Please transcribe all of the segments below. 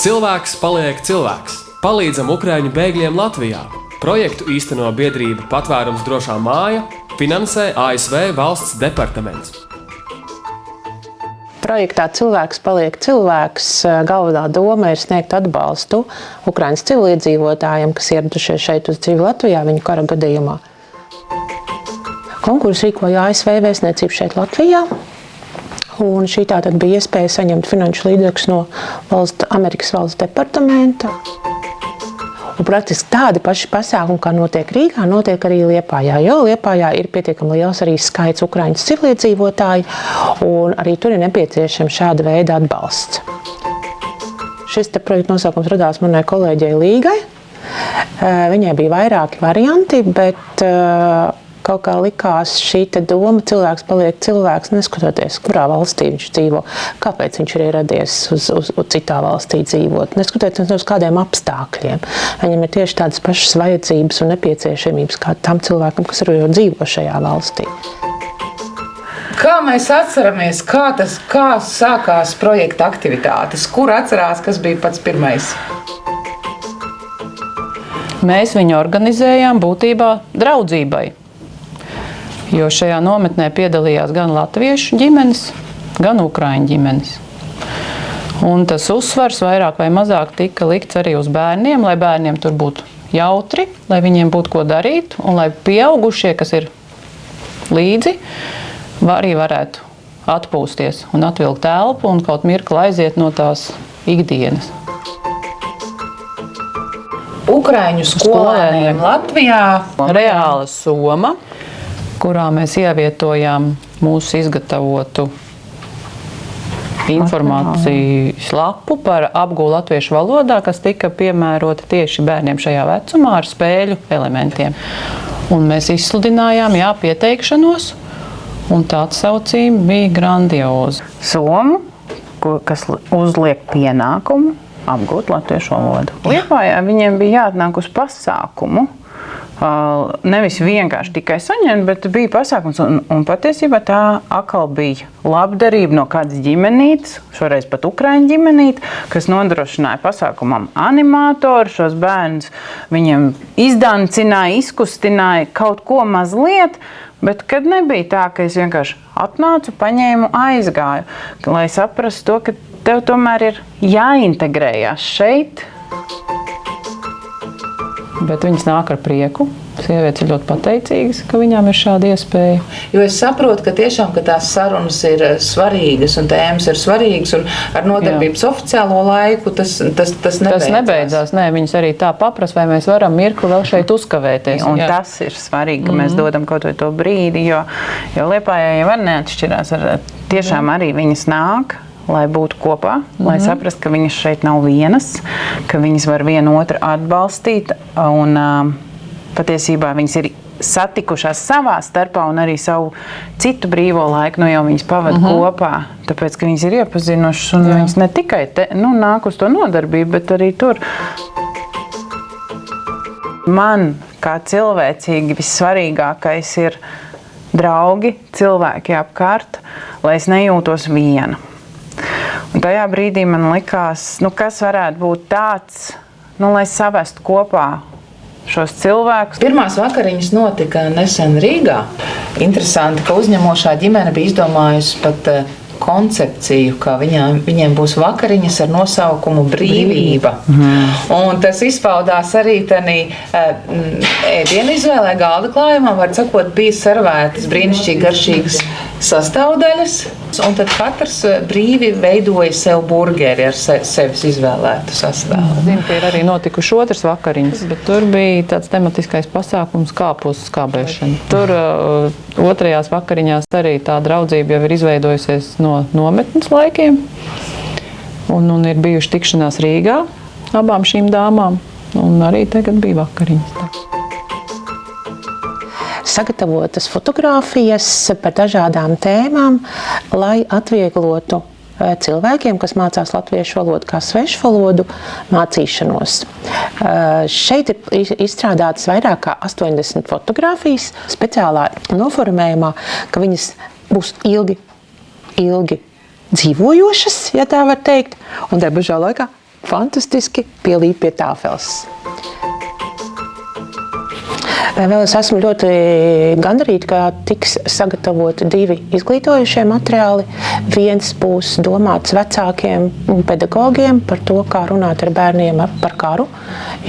Cilvēks paliek cilvēks. Palīdzam Ukrāņu bēgļiem Latvijā. Projektu īsteno biedrība Patvērums drošā māja, finansē ASV valsts departaments. Projektā Cilvēks paliek cilvēks. Galvenā doma ir sniegt atbalstu Ukraiņas civiliedzīvotājiem, kas ieradušies šeit uz dzīvi Latvijā viņu kara gadījumā. Konkursu rīkoja ASV vēstniecība šeit Latvijā. Un šī tātad bija iespēja saņemt finanšu līdzekļus no valsts, Amerikas valsts departamenta. Un praktiski tādi paši pasākumi, kā notiek Rīgā, notiek arī Liepājā. Jo Liepājā ir pietiekami liels arī skaits Ukraiņas civiliedzīvotāju, un arī tur ir nepieciešams šāda veida atbalsts. Šis projekta nosaukums radās manai kolēģei Līgai. Viņai bija vairāki varianti, bet kaut kā likās šī doma, cilvēks paliek cilvēks, neskatoties, kurā valstī viņš dzīvo, kāpēc viņš ir ieradies uz, uz, uz citā valstī dzīvot, neskatoties uz kādiem apstākļiem. Viņam ir tieši tādas pašas vajadzības un nepieciešamības kā tam cilvēkam, kas arī dzīvo šajā valstī. Kā mēs atceramies, kā tas kā sākās projekta aktivitātes? Kur atcerās, kas bija pats pirmais? Mēs viņu organizējām būtībā draudzībai. Jo šajā nometnē piedalījās gan latviešu ģimenes, gan ukrāņu ģimenes. Un tas uzsvars vairāk vai mazāk tika likts arī uz bērniem, lai bērniem tur būtu jautri, lai viņiem būtu ko darīt, un lai pieaugušie, kas ir līdzi, arī varētu atpūsties un atvilkt telpu un kaut mirkli aiziet no tās ikdienas. Ukrāņu skolēniem Latvijā reāla soma, kurā mēs ievietojām mūsu izgatavotu informācijas lapu par apgūlu latviešu valodā, kas tika piemērota tieši bērniem šajā vecumā ar spēļu elementiem. Un mēs izsludinājām jā, pieteikšanos, un tā atsaucība bija grandioza. Somu, kas uzliek pienākumu apgūt latviešu valodu. Liepājā viņiem bija jāatnāk uz pasākumu. Nevis vienkārši tikai saņemt, bet bija pasākums. Un, un patiesībā tā atkal bija labdarība no kādas ģimenītes, šoreiz pat ukrāņu ģimenīte, kas nodrošināja pasākumam animatoru, šos bērnus. Viņiem izdancināja, izkustināja kaut ko mazliet. Bet kad nebija tā, ka es vienkārši atnācu, paņēmu, aizgāju, lai saprastu to, ka tev tomēr ir jāintegrējas šeit. Bet viņas nāk ar prieku. Sievietes ir ļoti pateicīgas, ka viņām ir šāda iespēja. Jo es saprotu, ka tiešām ka tās sarunas ir eh, svarīgas un tēmas ir svarīgas. Ar nodarbības Jā. oficiālo laiku tas, tas, tas nebeidzās. Tas nebeidzās. Nē, viņas arī tā paprasa, vai mēs varam mirkli vēl šeit uzkavēties. Un Jā. tas ir svarīgi, ka mm -hmm. mēs dodam kaut vai to brīdi, jo, jo Liepājai jau var neatšķirās. Ar, tiešām Jā. arī viņas nāk lai būtu kopā, mm -hmm. lai mhm. saprastu, ka viņas šeit nav vienas, ka viņas var vienu otru atbalstīt. Un, uh, patiesībā viņas ir satikušās savā starpā un arī savu citu brīvo laiku, nu jau viņas pavada uh mhm. -huh. kopā. Tāpēc, ka viņas ir iepazinušas un Jā. viņas ne tikai te, nu, nāk uz to nodarbību, bet arī tur. Man kā cilvēcīgi vissvarīgākais ir draugi, cilvēki apkārt, lai es nejūtos viena. Un tajā brīdī man likās, nu, kas varētu būt tāds, nu, lai savestu kopā šos cilvēkus. Pirmās vakariņas notika nesen Rīgā. Interesanti, ka uzņemošā ģimene bija izdomājusi pat eh, koncepciju, ka viņām, viņiem būs vakariņas ar nosaukumu Brīvība. Mm. Un tas izpaudās arī tādā uh, ēdienu izvēlē, galda klājumā. Var sakot, bija servētas brīnišķīgi garšīgas sastāvdaļas. Un tad katrs eh, brīvi veidoja sev burgeri ar se, sevis izvēlētu sastāvu. Zinu, ka ir arī notikuši otrs vakariņas, bet tur bija tāds tematiskais pasākums kāpus skābēšana. Tur uh, otrajās vakariņās arī tā draudzība jau ir izveidojusies no nometnes laikiem. Un, un ir bijuši tikšanās Rīgā abām šīm dāmām. Un arī tagad bija vakariņas sagatavotas fotogrāfijas par dažādām tēmām, lai atvieglotu e, cilvēkiem, kas mācās latviešu valodu kā svešu valodu, mācīšanos. E, šeit ir izstrādātas vairāk kā 80 fotogrāfijas speciālā noformējumā, ka viņas būs ilgi, ilgi dzīvojošas, ja tā var teikt, un te pašā laikā fantastiski pielīp pie tāfeles. Vēl es esmu ļoti gandarīta, ka tiks sagatavoti divi izglītojošie materiāli. Viens būs domāts vecākiem un pedagogiem par to, kā runāt ar bērniem par karu,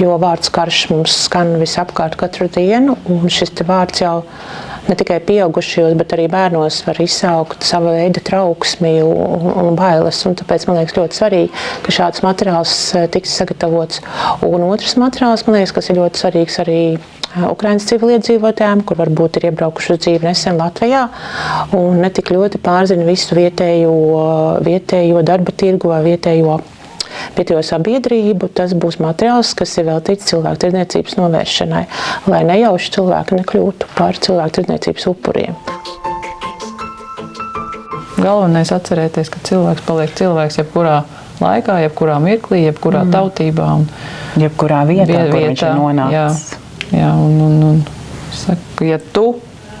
jo vārds karš mums skan visapkārt katru dienu, un šis vārds jau ne tikai pieaugušajos, bet arī bērnos var izsaukt sava veida trauksmi un, un bailes. Un tāpēc man liekas ļoti svarīgi, ka šāds materiāls eh, tiks sagatavots. Un otrs materiāls, man liekas, kas ir ļoti svarīgs arī Ukraiņas civiliedzīvotājiem, kur varbūt ir iebraukuši uz dzīvi nesen Latvijā un ne tik ļoti pārzina visu vietējo, vietējo darba tirgu vai vietējo vietējo sabiedrību. Tas būs materiāls, kas ir veltīts cilvēku tirdzniecības novēršanai, lai nejauši cilvēki nekļūtu par cilvēku tirdzniecības upuriem. Galvenais ir atcerēties, ka cilvēks paliek cilvēks jebkurā laikā, jebkurā mirklī, jebkurā mm. tautībā. Un jebkurā vietā, vietā, kur viņš ir nonācis. Jā. Jā, un, un, un saka, ja tu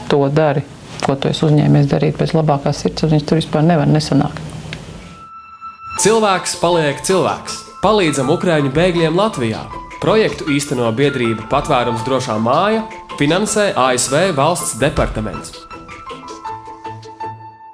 to dari, ko tu esi uzņēmies darīt pēc labākās sirdsapziņas, tur vispār nevar nesanākt. Cilvēks paliek cilvēks. Palīdzam Ukrāņu bēgļiem Latvijā. Projektu īsteno biedrība Patvērums drošā māja, finansē ASV valsts departaments.